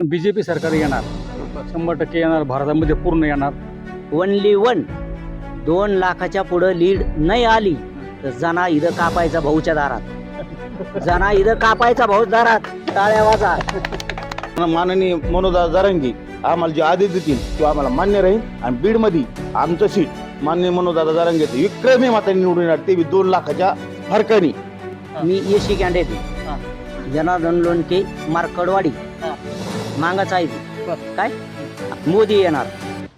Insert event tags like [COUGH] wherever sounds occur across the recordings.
BJP सरकार येणार शंभर टक्के येणार भारतामध्ये पूर्ण येणार. ओनली वन दोन लाखाच्या पुढं लीड नाही आली तर जना इथं कापायचा भाऊच्या दारात. जना इथं कापायचा भाऊ दारात. टाळ्या वाजा. माननीय मनोदा जरांगी आम्हाला जे आदेश देतील तो आम्हाला मान्य राहील. आणि बीडमध्ये आमचं सीट माननीय मनोदादा जरांगे विक्रमी मातांनी निवडून येणार ते बी दोन लाखाच्या फरकाने. मी एसी कॅन्डिडेट जनार्दन लोणके मार्कडवाडी. मांगाचा आहे. काय? मोदी येणार.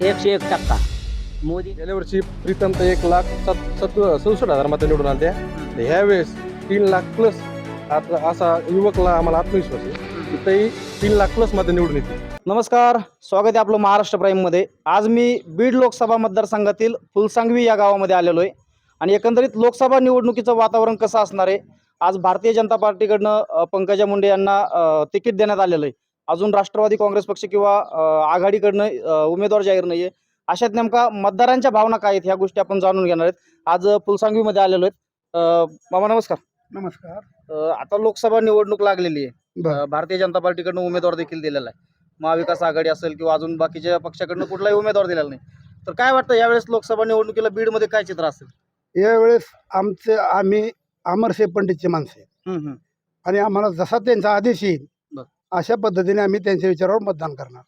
एकशे एक टक्का. मोदी. गेल्या वर्षी प्रीतम तर एक लाख सात सत सदुसष्ट हजार मतं निवडून आल्या ह्या वेळेस तीन लाख प्लस आता असा युवकला आम्हाला आत्मविश्वास आहे. इथंही तीन लाख प्लस मतं निवडून येतील. नमस्कार. स्वागत आहे आपलं महाराष्ट्र प्राईममध्ये आज मी बीड लोकसभा मतदारसंघातील फुलसांगवी या गावामध्ये आलेलो आहे. आणि एकंदरीत लोकसभा निवडणुकीचं वातावरण कसं असणार आहे? आज भारतीय जनता पार्टीकडनं पंकजा मुंडे यांना तिकीट देण्यात आलेलं आहे. अजून राष्ट्रवादी काँग्रेस पक्ष किंवा आघाडीकडनं उमेदवार जाहीर नाही आहे अशात नेमका मतदारांच्या भावना काय आहेत ह्या गोष्टी आपण जाणून घेणार आहेत. आज फुलसांगवीमध्ये आलेलो आहेत. मामा नमस्कार. नमस्कार. आता लोकसभा निवडणूक लागलेली आहे. भारतीय जनता पार्टीकडनं उमेदवार देखील दिलेला आहे. महाविकास आघाडी असेल किंवा अजून बाकीच्या पक्षाकडनं कुठलाही उमेदवार दिलेला नाही. तर काय वाटतं यावेळेस लोकसभा निवडणुकीला बीडमध्ये काय चित्र असेल? यावेळेस आमचे आम्ही अमरशे पंडितचे माणसे. आणि आम्हाला जसा त्यांचा आदेश येईल. अशा पद्धतीने आम्ही त्यांच्या विचारावर मतदान करणार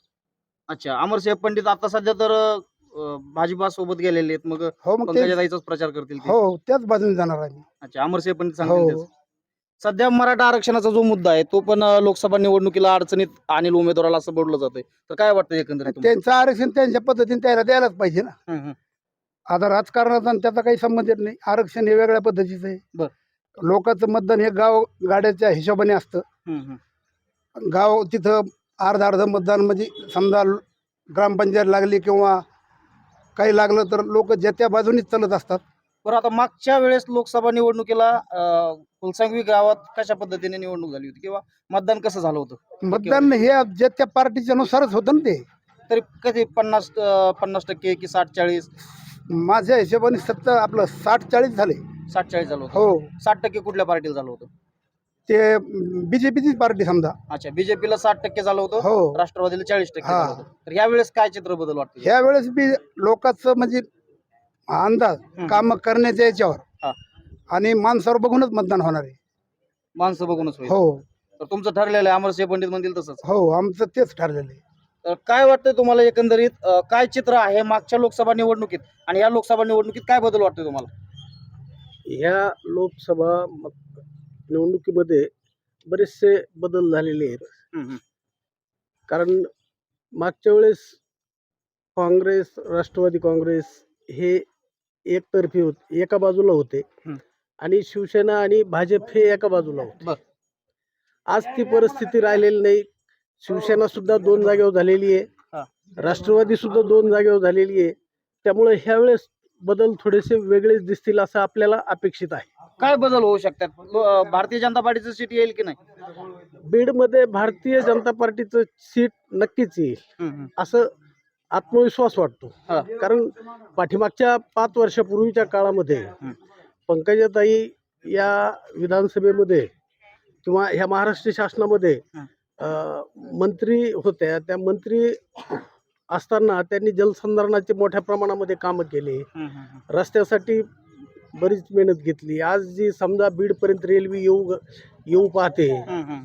अच्छा अमरसिंह पंडित आता सध्या तर अ, भाजपा सोबत गेलेले आहेत मग हो मग ते पंकजाताईचाच प्रचार करतील ते. हो त्याच बाजूने जाणार आम्ही अच्छा अमरसिंह पंडित सांगतील हो तेच. सध्या मराठा आरक्षणाचा जो मुद्दा आहे तो पण अ, लोकसभा निवडणुकीला अडचणीत आणील उमेदवाराला असं बोललं जातंय तर काय वाटतं एकंदरीत तुम्हाला? त्यांचं आरक्षण त्यांच्या पद्धतीने त्याला द्यायलाच पाहिजे ना. आता राजकारणाचा आणि त्याचा काही संबंध येत नाही आरक्षण हे वेगळ्या पद्धतीचं बर. आहे लोकांचं मतदान हे गाव गाड्याच्या हिशोबाने असतं. गाव तिथं अर्ध अर्ध मतदान म्हणजे समजा ग्रामपंचायत लागली किंवा काही लागलं तर लोक ज्या त्या बाजूनीच चालत असतात. बरं आता मागच्या वेळेस लोकसभा निवडणुकीला फुलसांगवी गावात कशा पद्धतीने निवडणूक झाली होती किंवा मतदान कसं झालं होतं? मतदान हे ज्या त्या पार्टीच्या नुसारच होतं ना ते. तरी कधी पन्नास पन्नास टक्के की साठ चाळीस? माझ्या हिशोबाने सत्तर आपलं साठ चाळीस झाले. साठ चाळीस झालं होतं. हो. साठ टक्के कुठल्या पार्टीला झालं होतं? ते बीजेपीचीच पार्टी समजा. अच्छा बीजेपीला साठ टक्के झालं होतं हो. राष्ट्रवादीला चाळीस टक्के हा. झालं होतं. तर या वेळेस काय चित्र बदल वाटतं? ह्या वेळेस बी लोकांचं म्हणजे अंदाज. काम करण्याच्या याच्यावर. हा. आणि माणसावर बघूनच मतदान होणार आहे. माणसं बघूनच होईल. हो. तर तुमचं ठरलेलं आहे अमरसिंह पंडित म्हणतील तसंच. हो आमचं तेच ठरलेलं आहे. तर काय वाटतंय तुम्हाला एकंदरीत अं, काय चित्र आहे मागच्या लोकसभा निवडणुकीत? आणि या लोकसभा निवडणुकीत काय बदल वाटतोय तुम्हाला? ह्या लोकसभा मत- निवडणुकीमध्ये बरेचसे बदल झालेले आहेत. कारण मागच्या वेळेस काँग्रेस राष्ट्रवादी काँग्रेस हे एकतर्फी होते एका बाजूला होते. आणि शिवसेना आणि भाजप हे एका बाजूला होते. आज ती परिस्थिती राहिलेली नाही शिवसेना सुद्धा दोन जागेवर झालेली. आहे राष्ट्रवादी सुद्धा दोन जागेवर झालेली आहे त्यामुळे ह्या वेळेस बदल थोडेसे वेगळेच दिसतील असं आपल्याला अपेक्षित आहे. काय बदल होऊ शकतात? भारतीय जनता पार्टीचं सीट येईल की नाही? बीडमध्ये भारतीय जनता पार्टीचं सीट नक्कीच येईल. असं आत्मविश्वास वाटतो. हा. कारण पाठीमागच्या पाच वर्षापूर्वीच्या काळामध्ये. पंकजाताई या विधानसभेमध्ये किंवा ह्या महाराष्ट्र शासनामध्ये हं. अं, मंत्री होत्या. त्या मंत्री असताना त्यांनी जलसंधारणाचे मोठ्या प्रमाणामध्ये कामं केले. रस्त्यासाठी बरीच मेहनत घेतली. आज जी समजा बीडपर्यंत रेल्वे येऊ येऊ पाहते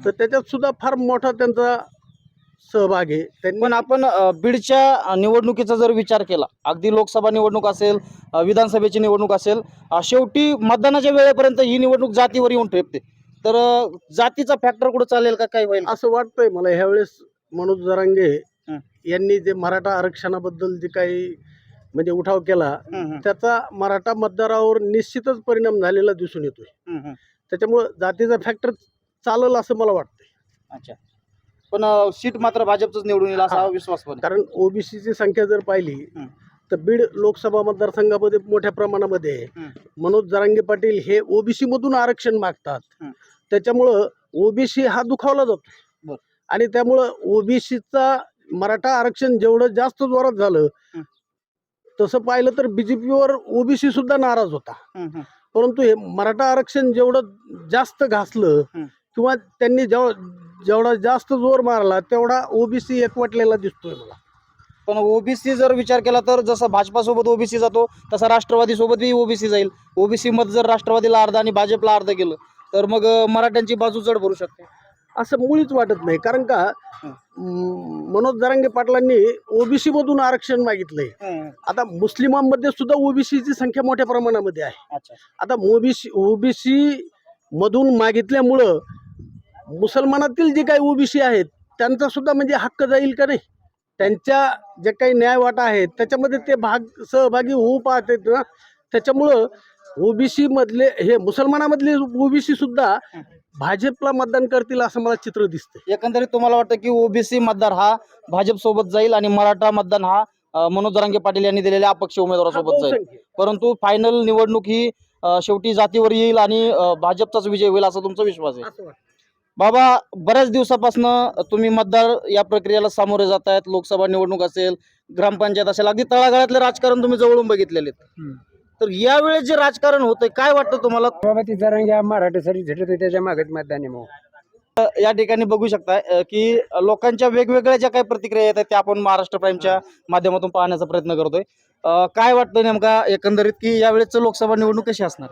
तर त्याच्यात सुद्धा फार मोठा त्यांचा सहभाग आहे. त्यांनी पण आपण बीडच्या निवडणुकीचा जर विचार केला अगदी लोकसभा निवडणूक असेल विधानसभेची निवडणूक असेल शेवटी मतदानाच्या वेळेपर्यंत ही निवडणूक जातीवर येऊन ठेपते. तर जातीचा फॅक्टर कुठं चालेल का काय होईल? असं वाटतंय मला. ह्यावेळेस मनोज जरांगे. यांनी जे मराठा आरक्षणाबद्दल जे काही म्हणजे उठाव केला त्याचा मराठा मतदारावर निश्चितच परिणाम झालेला दिसून येतोय. त्याच्यामुळं जातीचा फॅक्टर चालल असं मला वाटतंय अच्छा पण सीट मात्र भाजपच निवडून येईल असा. विश्वास. कारण ओबीसीची संख्या जर पाहिली. तर बीड लोकसभा मतदारसंघामध्ये मोठ्या प्रमाणामध्ये. मनोज जरांगे पाटील हे ओबीसी मधून आरक्षण मागतात. त्याच्यामुळं ओबीसी हा दुखावला. जातो आणि त्यामुळं ओबीसीचा मराठा आरक्षण जेवढं जास्त जोरात झालं. तसं पाहिलं तर बीजेपीवर ओबीसी सुद्धा नाराज होता. परंतु हे मराठा आरक्षण जेवढं जास्त घासलं. किंवा त्यांनी जेवढा जास्त जोर मारला तेवढा ओबीसी एकवटलेला दिसतोय मला पण ओबीसी जर विचार केला तर जसं भाजपासोबत ओबीसी जातो तसा राष्ट्रवादी सोबतही ओबीसी जाईल ओबीसी मत जर राष्ट्रवादीला अर्ध आणि भाजपला अर्ध केलं तर मग मराठ्यांची बाजू जड भरू शकते असं मुळीच वाटत नाही. कारण का मनोज जरांगे पाटलांनी ओबीसी मधून आरक्षण मागितलंय. आता मुस्लिमांमध्ये सुद्धा ओबीसीची संख्या मोठ्या प्रमाणामध्ये आहे. आता ओबीसी ओबीसी मधून मागितल्यामुळं मुसलमानातील जे काही ओबीसी आहेत त्यांचा सुद्धा म्हणजे हक्क जाईल का नाही? त्यांच्या जे काही न्यायवाटा आहेत त्याच्यामध्ये ते भाग सहभागी होऊ पाहतात ना. त्याच्यामुळं ओबीसी मधले हे मुसलमानामधले ओबीसी सुद्धा भाजपला मतदान करतील असं मला चित्र दिसतंय एकंदरीत तुम्हाला वाटतं की ओबीसी मतदार हा भाजप सोबत जाईल आणि मराठा मतदान हा मनोज जरांगे पाटील यांनी दिलेल्या अपक्ष उमेदवारासोबत जाईल. परंतु फायनल निवडणूक ही शेवटी जातीवर येईल आणि भाजपचाच विजय होईल असा तुमचा विश्वास आहे. बाबा बऱ्याच दिवसापासून तुम्ही मतदार या प्रक्रियेला सामोरे जात आहेत लोकसभा निवडणूक असेल ग्रामपंचायत असेल अगदी तळागाळातले राजकारण तुम्ही जवळून बघितलेले. तर यावेळेस जे राजकारण होतंय काय वाटतं तुम्हाला? बाबा ती जरांगी मराठीसाठी झटत त्याच्या मागत मतदान आहे या ठिकाणी बघू शकता अ, की लोकांच्या वेगवेगळ्या ज्या काही प्रतिक्रिया येतात त्या आपण महाराष्ट्र प्राईमच्या माध्यमातून पाहण्याचा प्रयत्न करतोय. अ, काय वाटतं नेमका एकंदरीत की यावेळेस लोकसभा निवडणूक कशी असणार?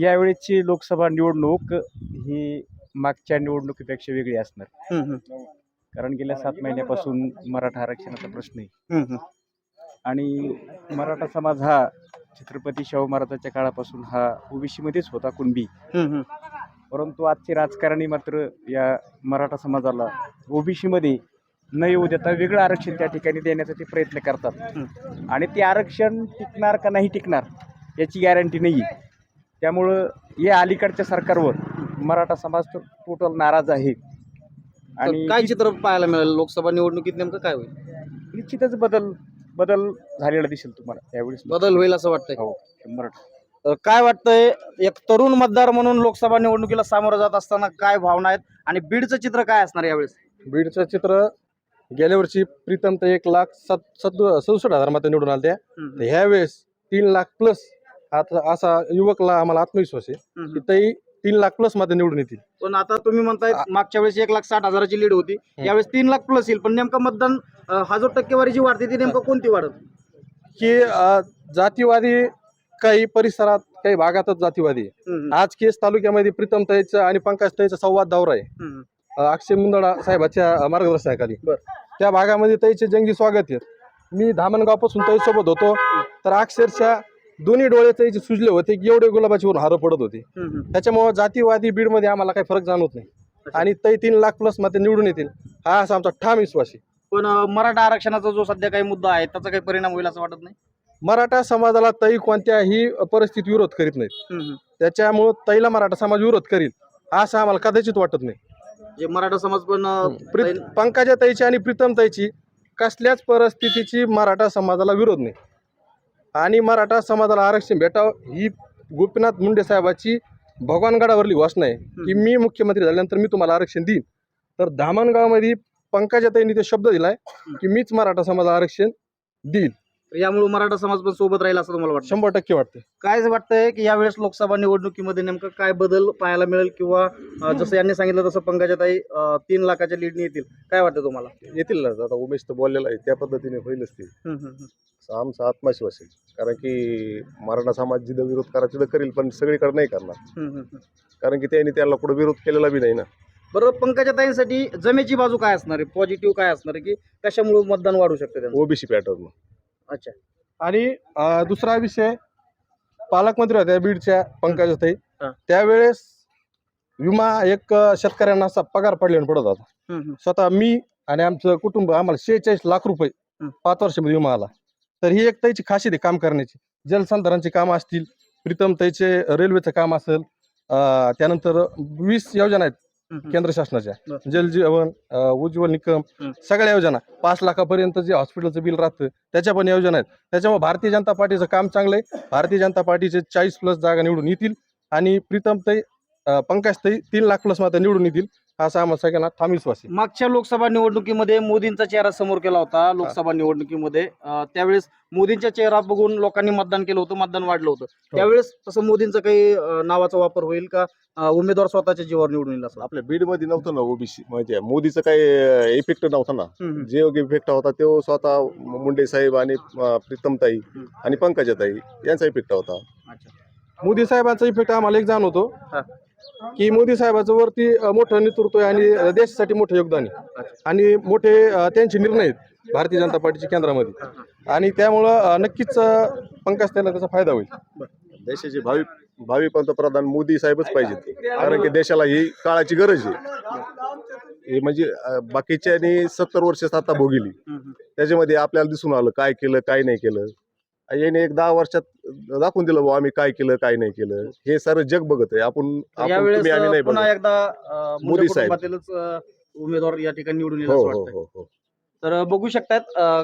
यावेळेची लोकसभा निवडणूक ही मागच्या निवडणुकीपेक्षा वेगळी असणार. हम्म, हम्म, कारण गेल्या सात महिन्यापासून मराठा आरक्षणाचा प्रश्न आहे. हम्म, हम्म. आणि मराठा समाज हा छत्रपती शाहू महाराजांच्या काळापासून हा ओबीसीमध्येच होता कुणबी. हम्म, हम्म. परंतु आजचे राजकारणी मात्र या मराठा समाजाला ओबीसीमध्ये न येऊ देता वेगळं आरक्षण त्या ठिकाणी देण्याचा ते प्रयत्न करतात. आणि ते आरक्षण टिकणार का नाही टिकणार याची गॅरंटी नाही आहे त्यामुळं या अलीकडच्या सरकारवर मराठा समाज तर टोटल नाराज आहे. तर काय चित्र पाहायला मिळेल? लोकसभा निवडणुकीत नेमकं काय होईल? निश्चितच बदल बदल झालेला दिसेल तुम्हाला यावेळेस. बदल होईल असं वाटतंय. हो शंभर टक्के. काय वाटतंय एक तरुण मतदार म्हणून लोकसभा निवडणुकीला सामोरं जात असताना काय भावना आहेत आणि बीडचं चित्र काय असणार यावेळेस? बीडचं चित्र गेल्या वर्षी प्रीतम तर एक लाख सात सद सदुसष्ट हजार मतं निवडून आल्या त्या ह्यावेळेस तीन लाख प्लस आता असा युवकला आम्हाला आत्मविश्वास आहे. की तेही तीन लाख प्लस मतं निवडून येतील. पण आता तुम्ही म्हणताय मागच्या वेळेस एक लाख साठ हजाराची लीड होती. यावेळेस तीन लाख प्लस येईल. पण नेमकं मतदान हा जो टक्केवारी जी वाढते ती नेमकं कोणती वाढत? की जातीवादी काही परिसरात काही भागातच जातीवादी आहे. आज केस तालुक्यामध्ये प्रीतम ताईचा आणि पंकज ताईचा संवाद दौरा आहे. अक्षय मुंदडा साहेबाच्या मार्गदर्शनाखाली. त्या भागामध्ये ताईचे जंगी स्वागत आहे. मी धामणगावपासून ताईसोबत होतो. तर अक्षरशः दोन्ही डोळे ताईचे सुजले होते की एवढे गुलाबाची वरून हारं पडत होते. त्याच्यामुळे जातीवादी बीडमध्ये आम्हाला काही फरक जाणवत नाही. आणि तै तीन लाख प्लसमध्ये निवडून येतील. हा असा आमचा ठाम विश्वास आहे. पण मराठा आरक्षणाचा जो सध्या काही मुद्दा आहे त्याचा काही परिणाम होईल असं वाटत नाही? मराठा समाजाला तै कोणत्याही परिस्थितीत विरोध करीत नाहीत. त्याच्यामुळं तैला मराठा समाज विरोध करील असं आम्हाला कदाचित वाटत नाही. जे मराठा समाज पण पंकजा ताईची आणि प्रीतम ताईची कसल्याच परिस्थितीची मराठा समाजाला विरोध नाही. आणि मराठा समाजाला आरक्षण भेटावं ही गोपीनाथ मुंडे साहेबाची भगवानगडावरली घोषणा आहे. की मी मुख्यमंत्री झाल्यानंतर मी तुम्हाला आरक्षण देईन. तर धामणगावमध्ये पंकजा ताईंनी ते शब्द दिलाय की मीच मराठा समाजाला आरक्षण देईल यामुळे मराठा समाज पण सोबत राहील असं तुम्हाला वाटतं? शंभर टक्के वाटते काय वाटतंय की यावेळेस लोकसभा निवडणुकीमध्ये नेमकं काय बदल पाहायला मिळेल किंवा अं, जसं यांनी सांगितलं तसं पंकजाताई अं, तीन लाखाच्या लीडने येतील. काय वाटतं तुम्हाला? येतील ना आता उमेश तर बोललेला आहे त्या पद्धतीने होईलच ते. हम्म, हम्म, हम्म. असं आमचा आत्मविश्वास आहे. कारण की मराठा समाज जिथं विरोध करायचा तिथं करील पण सगळीकडे नाही करणार. हम्म, हम्म, हम्म. कारण की त्यांनी त्याला कुठं विरोध केलेला बी नाही ना. बरोबर पंकजाताईंसाठी जमेची बाजू काय असणार आहे? पॉझिटिव्ह काय असणार आहे? की कशामुळे मतदान वाढू शकतं त्यांचं? ओबीसी पॅटर्न अच्छा आणि अं, दुसरा विषय पालकमंत्री होत्या बीडच्या पंकजाताई हा. त्यावेळेस विमा एक अं, शेतकऱ्यांना असा पगार पडल्याने पडत होता हम्म, हम्म. स्वतः मी आणि आमचं कुटुंब आम्हाला शेहेचाळीस लाख रुपये हं. पाच वर्षामध्ये विमा आला तर ही एक त्याची खासियत आहे काम करण्याची जलसंधारणची कामं असतील प्रीतम ताईचे रेल्वेचं काम असेल अं, त्यानंतर वीस योजना आहेत. केंद्र शासनाच्या. जल जीवन उज्ज्वल निकम. सगळ्या योजना पाच लाखापर्यंत जे हॉस्पिटलचं बिल राहतं त्याच्या पण योजना आहेत. त्याच्यामुळे भारतीय जनता पार्टीचं काम चांगलं आहे. भारतीय जनता पार्टीचे चाळीस प्लस जागा निवडून येतील आणि प्रीतम ताई पंकज ताई तीन लाख प्लस मात्र निवडून येतील. असा आम्हाला सगळ्यांना ठाम विश्वास आहे मागच्या लोकसभा निवडणुकीमध्ये मोदींचा चेहरा समोर केला होता लोकसभा निवडणुकीमध्ये. अं, त्यावेळेस मोदींचा चेहरा बघून लोकांनी मतदान केलं होतं मतदान वाढलं होतं. त्यावेळेस तसं मोदींचा काही अं, नावाचा वापर होईल का? अं, उमेदवार स्वतःच्या जीवावर निवडून येईल असं. आपल्या बीडमध्ये नव्हतं ना ओबीसी म्हणजे मोदीचं काही इफेक्ट नव्हता ना. हम्म, जे इफेक्ट होता तो स्वतः मुंडे साहेब आणि अं, प्रीतमताई आणि पंकजाताई यांचा इफेक्ट होता. मोदी साहेबांचा इफेक्ट आम्हाला एक जाणवतो. हा. की मोदी साहेबाचं वरती मोठं नेतृत्व आहे आणि देशासाठी मोठं योगदान आहे. आणि मोठे त्यांचे निर्णय आहेत भारतीय जनता पार्टीच्या केंद्रामध्ये. आणि त्यामुळं नक्कीच पंकज त्यांना त्याचा फायदा होईल. देशाचे भावी भावी पंतप्रधान मोदी साहेबच पाहिजेत कारण की देशाला ही काळाची गरज आहे. हे म्हणजे बाकीच्यांनी सत्तर वर्ष सत्ता भोगिली त्याच्यामध्ये आपल्याला दिसून आलं काय केलं काय नाही केलं. याने एक दहा वर्षात दाखवून दिलं बुवा आम्ही काय केलं काय नाही केलं. हे सारं जग बघत आहे. आपण आपण यावेळेस तुम्ही आम्ही नाही बघत. एकदा अं, मोदी साहेब. कुटुंबातीलच अं, उमेदवार या ठिकाणी निवडून येईल हो असं हो वाटतंय. हो हो. तर बघू शकतात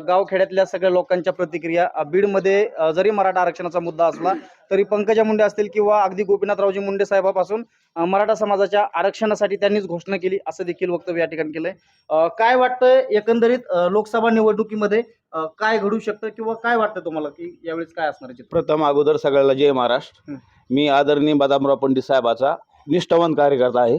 गावखेड्यातल्या सगळ्या लोकांच्या प्रतिक्रिया. बीडमध्ये जरी मराठा आरक्षणाचा मुद्दा असला तरी पंकजा मुंडे असतील किंवा अगदी गोपीनाथरावजी मुंडे साहेबापासून मराठा समाजाच्या आरक्षणासाठी त्यांनीच घोषणा केली असं देखील वक्तव्य या ठिकाणी केलंय. काय वाटतंय एकंदरीत लोकसभा निवडणुकीमध्ये काय घडू शकतं किंवा काय वाटतं तुम्हाला की यावेळेस काय असणार प्रथम अगोदर सगळ्याला जय महाराष्ट्र. मी आदरणीय बदामराव पंडित साहेबाचा निष्ठावान कार्यकर्ता आहे.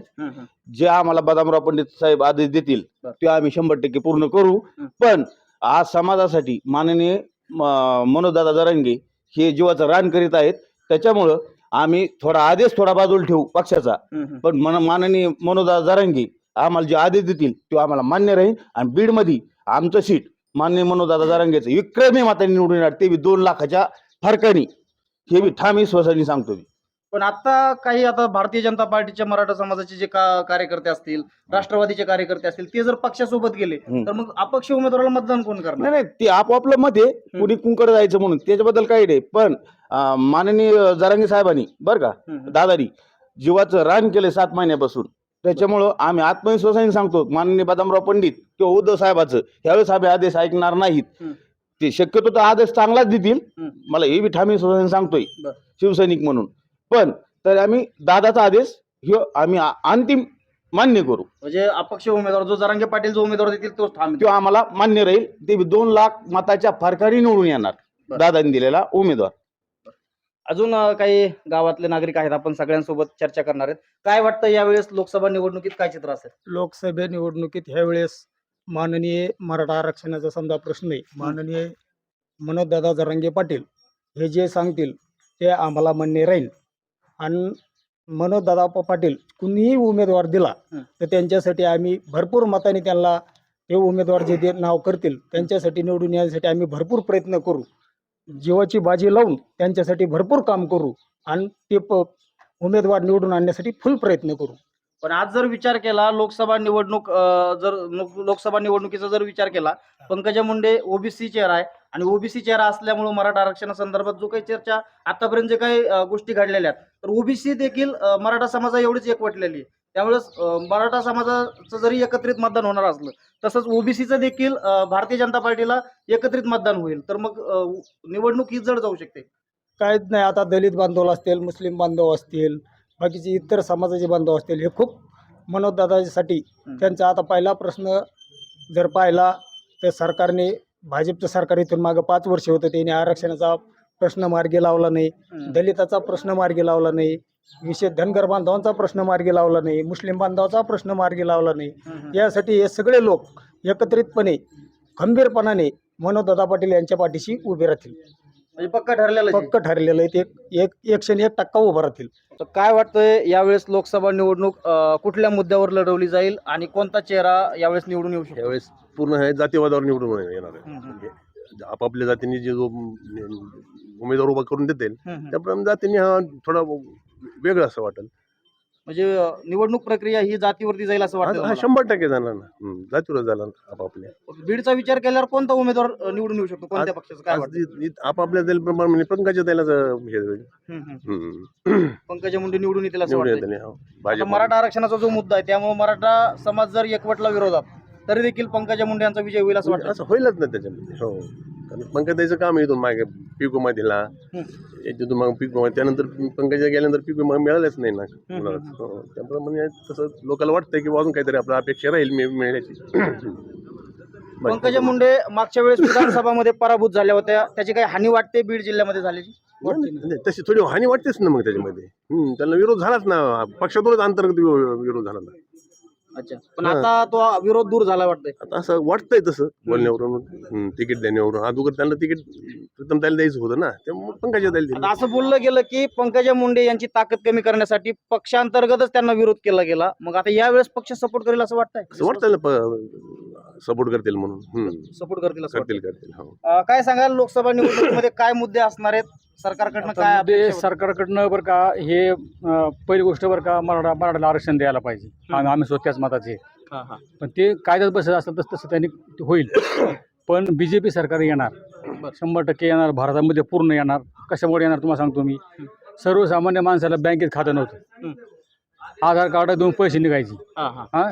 जे आम्हाला बदामराव पंडित साहेब आदेश देतील. ते आम्ही शंभर टक्के पूर्ण करू. पण आज समाजासाठी माननीय मनोजदादा जरांगे हे जीवाचं रान करीत आहेत त्याच्यामुळं आम्ही थोडा आदेश थोडा बाजूला ठेवू पक्षाचा. पण मन माननीय मनोजदादा जरांगे आम्हाला जे आदेश देतील ते आम्हाला मान्य राहील आणि बीडमध्ये आमचं सीट माननीय मनोजदादा जरांगेचं विक्रमी मातांनी निवडून येणार ते बी दोन लाखाच्या फरकाने हे बी ठाम विश्वासाने सांगतो मी पण आता काही आता भारतीय जनता पार्टीच्या मराठा समाजाचे जे का कार्यकर्ते असतील राष्ट्रवादीचे कार्यकर्ते असतील ते जर पक्षासोबत गेले हम्म. तर मग अपक्ष उमेदवाराला मतदान कोण करणार नाही नाही ते आपापलं मत आहे कुणी कुंकडे जायचं म्हणून त्याच्याबद्दल काही नाही पण अं, माननीय जरांगे साहेबांनी बरं का हम्म. दादानी जीवाचं रान केलं सात महिन्यापासून त्याच्यामुळं आम्ही आत्मविश्वासाने सांगतो माननीय बदामराव पंडित किंवा उद्धव साहेबाचं यावेळेस आम्ही आदेश ऐकणार नाहीत हम्म. ते शक्यतो तर आदेश चांगलाच देतील हम्म. मला हे बी ठाम सांगतोय बरं. शिवसैनिक म्हणून पण तर आम्ही दादाचा आदेश ह्यो आम्ही आ- अंतिम मान्य करू. म्हणजे अपक्ष उमेदवार जो जरांगे पाटील जो उमेदवार देतील तोच ठाम तो आम्हाला मान्य राहील ते दोन लाख मताच्या फरकाने निवडून येणार बरं. दादांनी दिलेला उमेदवार. अजून अं, काही गावातले नागरिक आहेत आपण सगळ्यांसोबत चर्चा करणार आहेत. काय वाटतं यावेळेस लोकसभा निवडणुकीत काय चित्र असेल? लोकसभा निवडणुकीत ह्यावेळेस माननीय मराठा आरक्षणाचा समजा प्रश्न आहे. माननीय मनोजदादा जरांगे पाटील हे जे सांगतील ते आम्हाला मान्य राहील. आणि मनोजदादा प- पाटील कुणीही उमेदवार दिला हं. तर त्यांच्यासाठी आम्ही भरपूर मताने त्यांना ते उमेदवार जे दे नाव करतील त्यांच्यासाठी निवडून येण्यासाठी आम्ही भरपूर प्रयत्न करू. जीवाची बाजी लावून त्यांच्यासाठी भरपूर काम करू आणि ते प उमेदवार निवडून आणण्यासाठी फुल प्रयत्न करू. पण आज जर विचार केला लोकसभा निवडणूक अं, जर लोक- लोकसभा निवडणुकीचा जर विचार केला पंकजा मुंडे ओबीसी चेहरा आहे आणि ओबीसी चेहरा असल्यामुळे मराठा आरक्षणासंदर्भात जो काही चर्चा आतापर्यंत जे काही गोष्टी घडलेल्या आहेत तर ओबीसी देखील मराठा समाजा एवढीच एकवटलेली आहे. त्यामुळेच अं, मराठा समाजाचं जरी एकत्रित मतदान होणार असलं तसंच ओबीसीचं देखील भारतीय जनता पार्टीला एकत्रित मतदान होईल. तर मग निवडणूक ही जड जाऊ शकते. काहीच नाही. आता दलित बांधव असतील मुस्लिम बांधव असतील बाकीचे इतर समाजाचे बांधव असतील हे खूप मनोदादासाठी. त्यांचा आता पहिला प्रश्न जर पाहिला तर सरकारने भाजपचं सरकार इथून मागं पाच वर्ष होतं त्याने आरक्षणाचा प्रश्न मार्गी लावला नाही दलिताचा प्रश्न मार्गी लावला नाही विशेष धनगर बांधवांचा प्रश्न मार्गी लावला नाही मुस्लिम बांधवाचा प्रश्न मार्गी लावला नाही. यासाठी हे सगळे लोक एकत्रितपणे खंबीरपणाने मनोदादा पाटील यांच्या पाठीशी उभे राहतील. म्हणजे पक्का ठरलेलं आहे. पक्क ठरलेलं आहे ते एक एकशे एक टक्का उभं राहतील. तर काय वाटतंय यावेळेस लोकसभा निवडणूक अं, कुठल्या मुद्द्यावर लढवली जाईल आणि कोणता चेहरा यावेळेस निवडून येऊ शकतो? यावेळेस पूर्ण हे जातीवादावर निवडून येणार आहे. म्हणजे आपापल्या जातीने जे जो उमेदवार उभा करून देतील. त्याप्रमाणे जातीने हा थोडा वेगळं असं वाटेल म्हणजे निवडणूक प्रक्रिया ही जातीवरती जाईल असं वाटतं? शंभर टक्के जाणार ना जातीवर जाणार आपापल्या बीडचा विचार केल्यावर कोणता उमेदवार निवडून येऊ शकतो कोणत्या पक्षाचं काय आपापल्या जाईल म्हणजे पंकजा त्याला हे. [CLEARS THROAT] पंकजा मुंडे निवडून येतील असं हो. मराठा आरक्षणाचा जो मुद्दा आहे त्यामुळे मराठा समाज जर एकवटला विरोधात तरी देखील पंकजा मुंडे यांचा विजय होईल असं वाटतं? असं होईलच ना त्याच्यामध्ये हो. कारण पंकजाचं काम आहे इथून मागे पिको मधीला. याच्यातून मग पिको त्यानंतर पंकजा गेल्यानंतर पिको मग मिळालंच नाही ना. हो. त्यामुळे म्हणजे तसं लोकांना वाटतंय की अजून काहीतरी आपल्या अपेक्षा राहील मिळ- मिळण्याची. [COUGHS] पंकजा मुंडे मागच्या वेळेस विधानसभामध्ये पराभूत झाल्या होत्या. त्याची काही हानी वाटते बीड जिल्ह्यामध्ये झाल्याची नाही, नाही, तशी थोडी हानी वाटतेच ना मग त्याच्यामध्ये. हम्म, त्यांना विरोध झालाच ना. पक्षातूनच अंतर्गत वि- विरोध झाला ना. अच्छा. पण आता तो विरोध दूर झाला वाटतंय. आता असं वाटतंय तसं. बोलण्यावरून हम्म, तिकीट देण्यावरून. अगोदर त्यांना तिकीट प्रथम त्याला द्यायचं होतं ना. त्यामुळे पंकजा द्यायला दिलं. आता असं बोललं गेलं की पंकजा मुंडे यांची ताकद कमी करण्यासाठी पक्षांतर्गतच त्यांना विरोध केला गेला. मग आता यावेळेस पक्ष सपोर्ट करेल असं वाटतंय? असं वाटतं ना सपोर्ट करतील म्हणून. सपोर्ट करतील असं करतील करतील हो. वाटतंय. अं, काय सांगाल लोकसभा निवडणुकीमध्ये काय मुद्दे असणार आहेत? सरकारकडनं काय आता अपेक्षा होत्या? सरकारकडनं बरं का हे अं, पहिली गोष्ट बरं का मराठा मराठाला आरक्षण द्यायला पाहिजे. आम्ही स्वतःच मताचे. हा, हा. पण ते कायद्यात बसत असतं तसं तसं त्यांनी ते होईल. पण बी जे पी सरकार येणार. शंभर टक्के येणार भारतामध्ये पूर्ण येणार. कशामुळे येणार तुम्हाला सांगतो मी? सर्वसामान्य माणसाला बँकेत खातं नव्हतं. आधार कार्ड देऊन पैसे निघायचे. हा, हा. हां?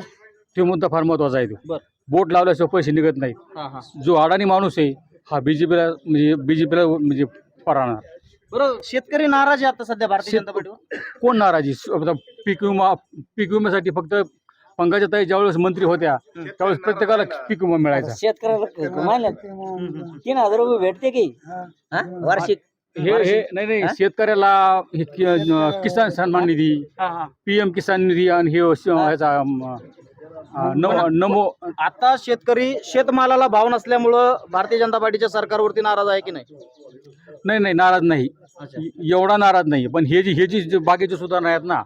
तो मुद्दा फार महत्त्वाचा आहे तो. बरं. बोट लावल्याशिवाय पैसे निघत नाहीत. हा, हा. जो अडाणी माणूस आहे हा बी जे पीला म्हणजे बी जे पीला म्हणजे पराणार बरं शेतकरी नाराज आहे आता सध्या भारतीय शेत- जनता पार्टीवर. कोण नाराजी स- आता पीक विमा पीक विम्यासाठी फक्त पंकजाताई ज्यावेळेस मंत्री होत्या त्यावेळेस प्रत्येकाला पीक विमा मिळायचा. शेतकऱ्याला कमायला तीन हजार रुपये भेटते की? हा? वार्षिक हे हे नाही नाही शेतकऱ्याला हे कि- अं, किसान सन्मान निधी हा, हा. पी एम किसान निधी आणि हे श- ह्याचा अं, नमो नमो आता शेतकरी शेतमालाला भाव नसल्यामुळं भारतीय जनता पार्टीच्या सरकारवरती नाराज आहे की नाही? नाही नाही नाराज नाही. एवढा नाराज नाही. पण हे जी हे जी जे बाकीचे सुधारणा आहेत ना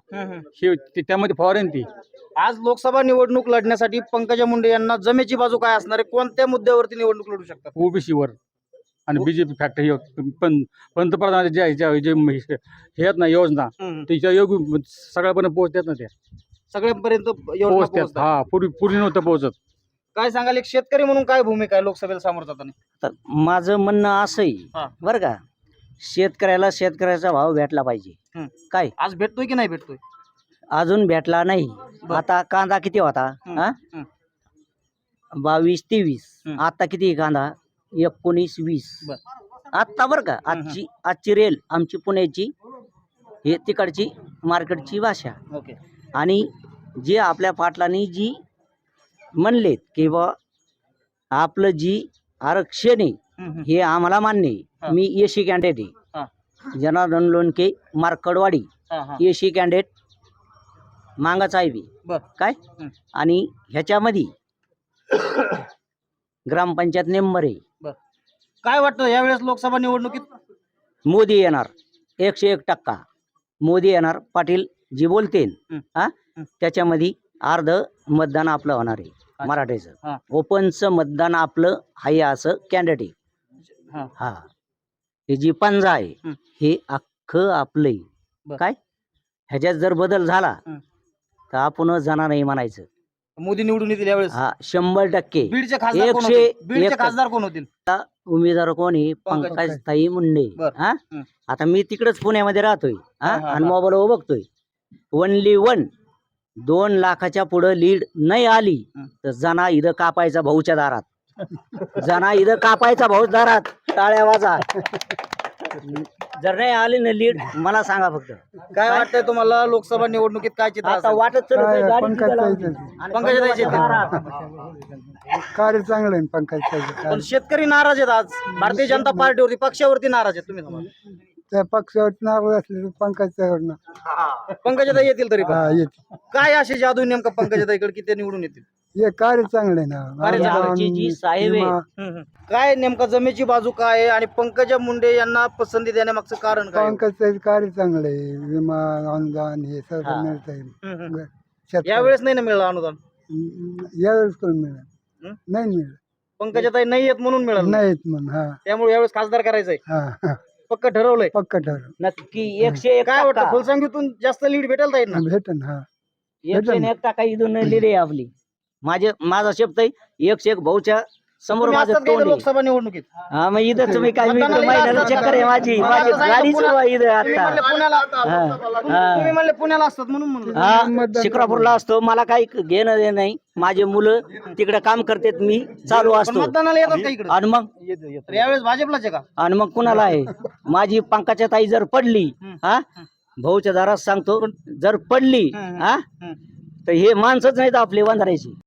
हे ते- त्यामध्ये फवारेन ती. आज लोकसभा निवडणूक लढण्यासाठी पंकजा मुंडे यांना जमेची बाजू काय असणार आहे? कोणत्या मुद्द्यावरती निवडणूक लढू शकतात? ओबीसीवर. आणि बीजेपी फॅक्टर हे पण पंतप्रधानाच्या ज्या ह्याच्या जे म- हे आहेत ना योजना त्याच्या योग्य सगळ्यापर्यंत पोहोचतात ना त्या. सगळ्यापर्यंत योजना पोहोचतात पोहोचतात. हा पूर्वी पूर्वी नव्हतं पोहोचत. काय सांगाल एक शेतकरी म्हणून काय भूमिका आहे लोकसभेला सामोरं जाताना? तर माझं म्हणणं हा. असंही बरं का शेतकऱ्याला शेतकऱ्याचा भाव भेटला पाहिजे. हं. काय? आज भेटतोय की नाही भेटतोय? अजून भेटला नाही. बरं. आता कांदा किती होता? हं, हा? हं. बावीस तेवीस. हं. आता किती आहे कांदा? एकोणीस वीस. बरं. आता बरं का आजची आजची रेल आमची पुण्याची हे तिकडची मार्केटची भाषा. ओके. आणि जे आपल्या पाटलांनी जी म्हणलेत की बा आपलं जी आरक्षण आहे हे आम्हाला मान्य. आहे. मी एसी कॅन्डिडेट. आहे. जनार्दन लोणके मार्कडवाडी. एसी कॅन्डिडेट मांगाचा आहे. बी. काय. आणि ह्याच्यामध्ये ग्रामपंचायत मेंबर आहे. काय वाटतं यावेळेस लोकसभा निवडणुकीत? मोदी येणार. एकशे एक टक्का. मोदी येणार. पाटील जी बोलते हं. त्याच्यामध्ये अर्ध मतदान आपलं होणार आहे. मराठीचं. ओपनचं मतदान आपलं आहे असं कॅन्डिडेट हा. आहे. हा. हे. जी पंजा आहे हं. अख्खं आपलं आहे. काय? ह्याच्यात जर बदल झाला. तर आपण जाणार नाही म्हणायचं. मोदी निवडून येतील यावेळेस? हा शंभर टक्के. एकशे खासदार कोण होतील? उमेदवार कोणी पंकज पंकज ताई मुंडे. हा. आता मी तिकडेच पुण्यामध्ये राहतोय. हा? आणि. मोबाईलवर बघतोय. ओनली वन दोन लाखाच्या पुढं लीड नाही आली. तर जना इथं कापायचा भाऊच्या दारात जना इथं कापायचा भाऊ दारात टाळ्या वाजा जर नाही आली ना लीड मला सांगा फक्त काय वाटतंय तुम्हाला लोकसभा निवडणुकीत काय चित्र आता असेल? वाटत चलत आहे, गाडी पंकज तिथं लावली. ताईचं. आणि पंकजाताईचे येतील. दारात. कार्य चांगलं आहे पंकज ताईचं पण शेतकरी नाराज आहेत आज भारतीय जनता पार्टीवरती पक्षावरती नाराज आहेत तुम्ही. त्या पक्षावर नाव असले पंकज पंकजाताई येतील तरी पण येते काय अशी जादू नेमकं पंकजाताईकडे की ते निवडून येतील हे कार्य चांगलं ना कार्य चांगलं आहे. आमची जी साहेब आहे, विमा. काय नेमका जमेची बाजू काय आहे आणि पंकजा मुंडे यांना पसंती देण्यामागचं कारण काय आहे? पंकज कार्य चांगलं आहे विमा अनुदान हे हा. सगळं मिळत आहे हम्म, हम्म. शेतकऱ्या- यावेळेस नाही ना मिळालं अनुदान यावेळेस कोण मिळेल हं? नाही मिळेल पंकजाताई नाही येत म्हणून मिळालं नाही. नाहीत म्हणून हा त्यामुळे यावेळेस खासदार करायचंय हा हा. पक्क ठरवलंय. पक्का ठरव. नक्की एकशे एक काय वाटतं. फुलसंगीतून जास्त लीड भेटेल ताई ना भेटन हा. एकशे एक टक्का इथून लिहिली आहे आपली. माझे माझा शब्द आहे एकशे एक भाऊच्या समोर तुम्ही माझं असतात का इथं तोंड आहे. लोकसभा निवडणुकीत. हा मग इथं तुम्ही काय मी मतदानाला महिन्याला येतात चक्कर आहे? माझी माझी आता गाडी पुण्या- सुरू आहे इथं तुम्ही म्हणले आता पुण्याला हा. तुम्ही म्हणले पुण्याला असतात म्हणून म्हणलं. हा शिक्रापूरला असतो. मला काही घेणं देणं नाही. माझे मुलं तिकडे काम करतात मी चालू पण असतो. मतदानाला येतात का इकडे? आणि मग? तर यावेळेस भाजपलाच आहे का? आणि मग कुणाला आहे? माझी पंकाच्या ताई जर पडली हा? भाऊच्या दारात सांगतो जर पडली हम्म. हा? तर हे माणसंच नाहीत आपले वंधारायची